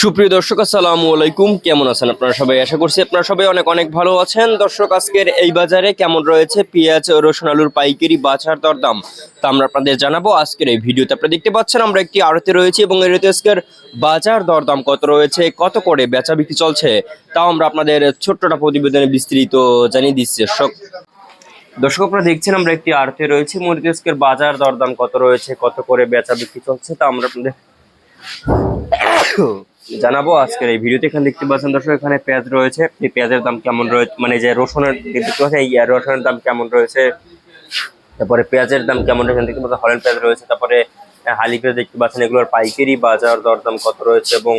সুপ্রিয় দর্শক, আসসালামু আলাইকুম। কেমন আছেন আপনারা সবাই? আশা করছি আপনারা সবাই অনেক অনেক ভালো আছেন। দর্শক, আজকের এই বাজারে কেমন রয়েছে? পেঁয়াজ, রসুন, আলুর পাইকারি বাজার দরদাম তা আমরা আপনাদের জানাব আজকের এই ভিডিওতে। আপনারা দেখতে পাচ্ছেন, আমরা একটি আড়তে রয়েছে এবং আড়তে আজকের বাজার দরদাম কত রয়েছে? কত করে বেচা বিক্রি চলছে? তাও আমরা আপনাদের ছোট্টটা প্রতিবেদনে বিস্তৃত জানিয়ে দিচ্ছি। দর্শক দর্শক, আপনারা দেখছেন, আমরা একটি আড়তে রয়েছে। মুরগি আজকের বাজার দরদাম কত রয়েছে? কত করে বেচা বিক্রি চলছে? তা আমরা আপনাদের জানাব আজকের এই ভিডিওতে। এখানে দেখতে পাচ্ছেন দর্শক, এখানে পেঁয়াজ রয়েছে। এই পেঁয়াজের দাম কেমন রয়েছে? মানে যে রসুনের, দেখতে পাচ্ছেন, এই রসুনের দাম কেমন রয়েছে? তারপরে পেঁয়াজের দাম কেমন রয়েছে? দেখতে পাচ্ছেন হলেন পেঁয়াজ রয়েছে। তারপরে হালি পেঁয়াজ দেখতে পাচ্ছেন, এগুলোর পাইকারি বাজার দরদাম কত রয়েছে এবং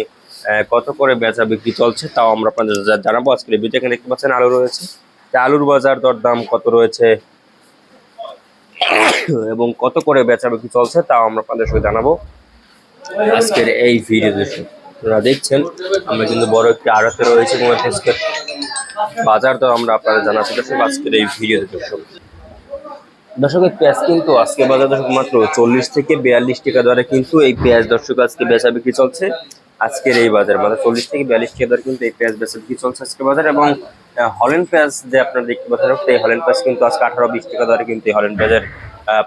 কত করে বেচা বিক্রি চলছে তাও আমরা আপনাদের জানাব আজকের এই ভিডিওতে। এখানে দেখতে পাচ্ছেন, আলু রয়েছে। আলুর বাজার দরদাম কত রয়েছে? এবং কত করে বেচা বিক্রি চলছে তাও আমরা আপনাদের সঙ্গে জানাব। আজকের এই ভিডিও দর্শক আপনারা দেখছেন, আমরা কিন্তু বড় একটি আড়তে রয়েছে এবং আজকের বাজার দর আমরা আপনারা জানাচ্ছি। দর্শক, আজকের এই ভিডিও দর্শক দর্শক, এই পেঁয়াজ কিন্তু আজকে বাজার দর্শক মাত্র চল্লিশ থেকে বিয়াল্লিশ টাকা দরে কিন্তু এই পেঁয়াজ দর্শক আজকে বেচা বিক্রি চলছে। আজকের এই বাজার মানে চল্লিশ থেকে বিয়াল্লিশ টাকা দরে কিন্তু এই পেঁয়াজ বেচা বিক্রি চলছে আজকে বাজার এবং হল্যান্ড পেঁয়াজ যে আপনারা দেখতে পাচ্ছেন, এই হল্যান্ড পেঁয়াজ কিন্তু আজকে আঠারো, বিশ টাকা দরে কিন্তু এই হল্যান্ড পেঁয়াজের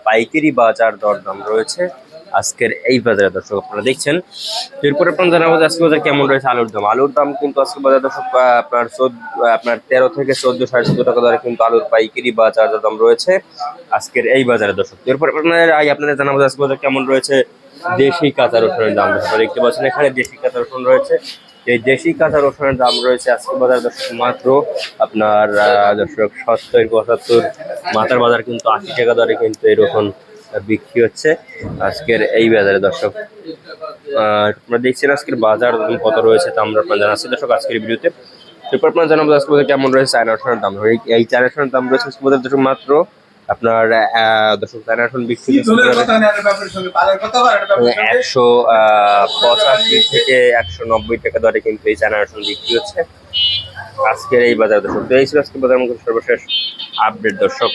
পাইকারি বাজার দরদাম রয়েছে। আজকের এই বাজারে, দর্শক আপনারা দেখছেন। এরপর আপনার জানাব যে আজকে বাজার কেমন রয়েছে আলুর দাম। আলুর দাম কিন্তু আজকে বাজার, দর্শক আপনার চোদ্দ আপনার তেরো থেকে চোদ্দ, সাড়ে চোদ্দ টাকা দরে কিন্তু আলুর পাইকারি বাজার দাম রয়েছে আজকের এই বাজারে, দর্শক। এরপর আপনাদের, আই, আপনাদের জানাব যে আজকে বাজার কেমন রয়েছে দেশি কাঁচা রসুনের দাম। দর্শক দেখতে পাচ্ছেন এখানে দেশি কাঁচা রসুন রয়েছে। এই দেশি কাঁচা রসুনের দাম রয়েছে আজকে বাজার, দর্শক, মাত্র আপনার দর্শক, সত্তর পঁচাত্তর। মাথার বাজার কিন্তু আশি টাকা দরে কিন্তু এই রসুন বিক্রি হচ্ছে। আজকের এই বাজারে দর্শক আপনারা দেখছেন আজকের বাজার কত রয়েছে তা আমরা আপনার জানাচ্ছি। দর্শক আজকের ভিডিওতে এরপর আপনার জানাব আজকে কেমন রয়েছে চায়না রসুনের দাম। এই- চায়না রসুনের দাম রয়েছে আজকে বাজারে দর্শক মাত্র আপনার আহ, দর্শক চায়না রসুন বিক্রি হচ্ছে একশো আহ, পঁচাশি থেকে একশো নব্বই টাকা দরে কিন্তু এই চায়না রসুন বিক্রি হচ্ছে। আজকের এই বাজার দর্শক তো এই ছিল আজকে বাজার মধ্যে সর্বশেষ আপডেট। দর্শক